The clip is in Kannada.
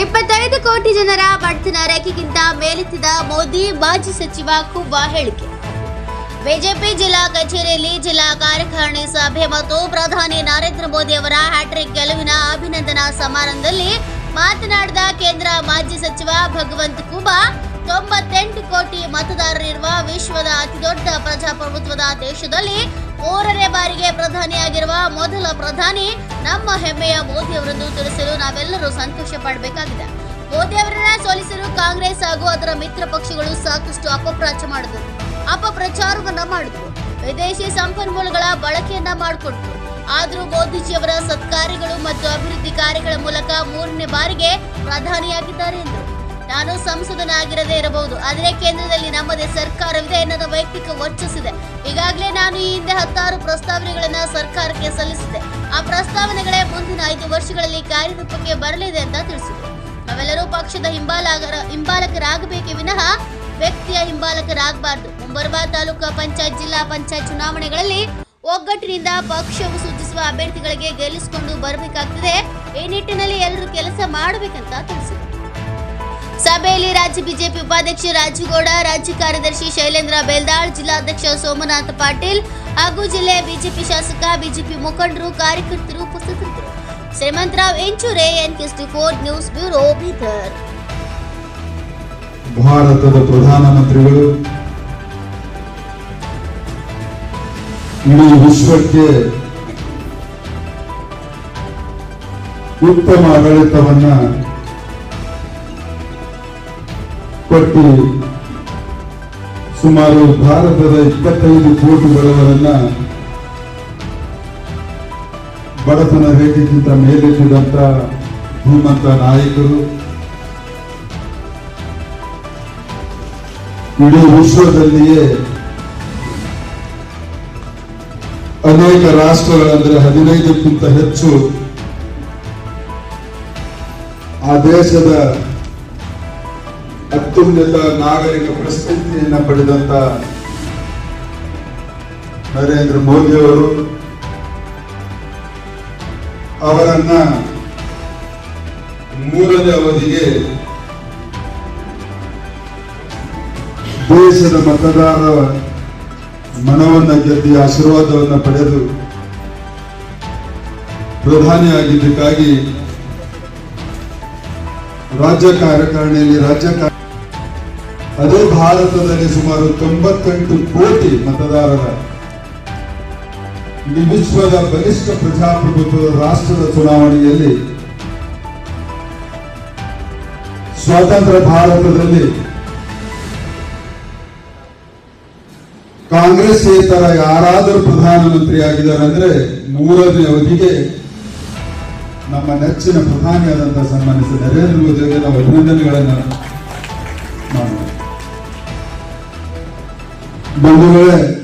ಇಪ್ಪತ್ತೈದು ಕೋಟಿ ಜನರ ಬಡತನ ರೇಖೆಗಿಂತ ಮೇಲೆತ್ತಿದ ಮೋದಿ ಮಾಜಿ ಸಚಿವ ಖುಬ್ಬ ಹೇಳಿಕೆ. ಬಿಜೆಪಿ ಜಿಲ್ಲಾ ಕಚೇರಿಯಲ್ಲಿ ಜಿಲ್ಲಾ ಕಾರ್ಯಕಾರಿಣಿ ಸಭೆ ಮತ್ತು ಪ್ರಧಾನಿ ನರೇಂದ್ರ ಮೋದಿ ಅವರ ಹ್ಯಾಟ್ರಿಕ್ ಗೆಲುವಿನ ಅಭಿನಂದನಾ ಸಮಾರಂಭದಲ್ಲಿ ಮಾತನಾಡಿದ ಕೇಂದ್ರ ಮಾಜಿ ಸಚಿವ ಭಗವಂತ್ ಖುಬಾ, ತೊಂಬತ್ತೆಂಟು ಕೋಟಿ ಮತದಾರರಿರುವ ವಿಶ್ವದ ಅತಿದೊಡ್ಡ ಪ್ರಜಾಪ್ರಭುತ್ವದ ದೇಶದಲ್ಲಿ ಮೂರನೇ ಪ್ರಧಾನಿಯಾಗಿರುವ ಮೊದಲ ಪ್ರಧಾನಿ ನಮ್ಮ ಹೆಮ್ಮೆಯ ಮೋದಿ ಅವರನ್ನು ತಿಳಿಸಲು ನಾವೆಲ್ಲರೂ ಸಂತೋಷ ಪಡಬೇಕಾಗಿದೆ. ಮೋದಿ ಅವರನ್ನ ಸೋಲಿಸಲು ಕಾಂಗ್ರೆಸ್ ಹಾಗೂ ಅದರ ಮಿತ್ರ ಪಕ್ಷಗಳು ಸಾಕಷ್ಟು ಅಪಪ್ರಾಚ ಮಾಡಿದ್ರು. ಅಪಪ್ರಚಾರವನ್ನ ಮಾಡಿದ್ರು. ವಿದೇಶಿ ಸಂಪನ್ಮೂಲಗಳ ಬಳಕೆಯನ್ನ ಮಾಡಿಕೊಟ್ರು. ಆದರೂ ಮೋದಿಜಿಯವರ ಸತ್ಕಾರ್ಯಗಳು ಮತ್ತು ಅಭಿವೃದ್ಧಿ ಕಾರ್ಯಗಳ ಮೂಲಕ ಮೂರನೇ ಬಾರಿಗೆ ಪ್ರಧಾನಿಯಾಗಿದ್ದಾರೆ ಎಂದರು. ನಾನು ಸಂಸದನಾಗಿರದೇ ಇರಬಹುದು. ಆದರೆ ಕೇಂದ್ರದಲ್ಲಿ ನಮ್ಮದೇ ಸರ್ಕಾರವಿದೆ ಎನ್ನದ ವೈಯಕ್ತಿಕ ವರ್ಚಸ್ಸಿದೆ. ಈಗಾಗಲೇ ನಾನು ಈ ಹಿಂದೆ ಹತ್ತಾರು ಪ್ರಸ್ತಾವನೆಗಳನ್ನ ಸರ್ಕಾರಕ್ಕೆ ಸಲ್ಲಿಸಿದೆ ಆ ಪ್ರಸ್ತಾವನೆಗಳೇ ಮುಂದಿನ ಐದು ವರ್ಷಗಳಲ್ಲಿ ಕಾರ್ಯರೂಪಕ್ಕೆ ಬರಲಿದೆ ಅಂತ ತಿಳಿಸಿದರು ನಾವೆಲ್ಲರೂ ಪಕ್ಷದ ಹಿಂಬಾಲಕರ ಹಿಂಬಾಲಕರಾಗಬೇಕೆ ವಿನಃ ವ್ಯಕ್ತಿಯ ಹಿಂಬಾಲಕರಾಗಬಾರದು. ಮುಂಬರುವ ತಾಲೂಕಾ ಪಂಚಾಯತ್, ಜಿಲ್ಲಾ ಪಂಚಾಯತ್ ಚುನಾವಣೆಗಳಲ್ಲಿ ಒಗ್ಗಟ್ಟಿನಿಂದ ಪಕ್ಷವು ಸೂಚಿಸುವ ಅಭ್ಯರ್ಥಿಗಳಿಗೆ ಗೆಲ್ಲಿಸಿಕೊಂಡು ಬರಬೇಕಾಗ್ತದೆ. ಈ ನಿಟ್ಟಿನಲ್ಲಿ ಎಲ್ಲರೂ ಕೆಲಸ ಮಾಡಬೇಕಂತ ತಿಳಿಸಿದರು ಸಭೆಯಲ್ಲಿ ರಾಜ್ಯ ಬಿಜೆಪಿ ಉಪಾಧ್ಯಕ್ಷ ರಾಜುಗೌಡ, ರಾಜ್ಯ ಕಾರ್ಯದರ್ಶಿ ಶೈಲೇಂದ್ರ ಬೇಲ್ದಾಳ್, ಜಿಲ್ಲಾಧ್ಯಕ್ಷ ಸೋಮನಾಥ್ ಪಾಟೀಲ್ ಹಾಗೂ ಜಿಲ್ಲೆಯ ಬಿಜೆಪಿ ಶಾಸಕ ಬಿಜೆಪಿ ಮುಖಂಡರು, ಕಾರ್ಯಕರ್ತರು ಉಪಸ್ಥಿತರಿದ್ದರು. ಶ್ರೀಮಂತರಾವ್ ಎಂಚೂರೆ ಎನ್ಕೆಸ್ಟಿ ಫೋರ್ ನ್ಯೂಸ್ ಬ್ಯೂರೋ ಬೀದರ್. ಭಾರತದ ಪ್ರಧಾನಮಂತ್ರಿಗಳು ಇಡೀ ವಿಶ್ವಕ್ಕೆ ಉತ್ತಮ ಆಡಳಿತವನ್ನ ಕೊಟ್ಟು ಸುಮಾರು ಭಾರತದ ಇಪ್ಪತ್ತೈದು ಕೋಟಿ ಬಡವರನ್ನ ಬಡತನ ರೇಖೆಗಿಂತ ಮೇಲೆತ್ತಿದಂತ ಧೀಮಂತ ನಾಯಕರು. ಇಡೀ ವಿಶ್ವದಲ್ಲಿಯೇ ಅನೇಕ ರಾಷ್ಟ್ರಗಳಂದ್ರೆ ಹದಿನೈದಕ್ಕಿಂತ ಹೆಚ್ಚು ಆ ದೇಶದ ಅತ್ಯುನ್ನತ ನಾಗರಿಕ ಪ್ರಸ್ತುತಿಯನ್ನ ಪಡೆದಂತ ನರೇಂದ್ರ ಮೋದಿ ಅವರು ಅವರನ್ನ ಮೂರನೇ ಅವಧಿಗೆ ದೇಶದ ಮತದಾರರ ಮನವನ್ನ ಗೆದ್ದಿ ಆಶೀರ್ವಾದವನ್ನ ಪಡೆದು ಪ್ರಧಾನಿಯಾಗಿದ್ದಕ್ಕಾಗಿ ರಾಜ್ಯ ಕಾರ್ಯಕಾರಿಣಿಯಲ್ಲಿ ರಾಜ್ಯ ಅದೇ ಭಾರತದಲ್ಲಿ ಸುಮಾರು ತೊಂಬತ್ತೆಂಟು ಕೋಟಿ ಮತದಾರರ ಇಡೀ ವಿಶ್ವದ ಬಲಿಷ್ಠ ಪ್ರಜಾಪ್ರಭುತ್ವದ ರಾಷ್ಟ್ರದ ಚುನಾವಣೆಯಲ್ಲಿ ಸ್ವತಂತ್ರ ಭಾರತದಲ್ಲಿ ಕಾಂಗ್ರೆಸ್ ಇತರ ಯಾರಾದರೂ ಪ್ರಧಾನಮಂತ್ರಿ ಆಗಿದ್ದಾರೆ ಅಂದ್ರೆ ಮೂರನೇ ಅವಧಿಗೆ ನಮ್ಮ ನೆಚ್ಚಿನ ಪ್ರಧಾನಿಯಾದಂತಹ ಸನ್ಮಾನಿಸಿದ ನರೇಂದ್ರ ಮೋದಿ ಅವರಿಗೆ ನಾವು ಅಭಿನಂದನೆಗಳನ್ನು ಮಾಡೋಣ बंधुगळे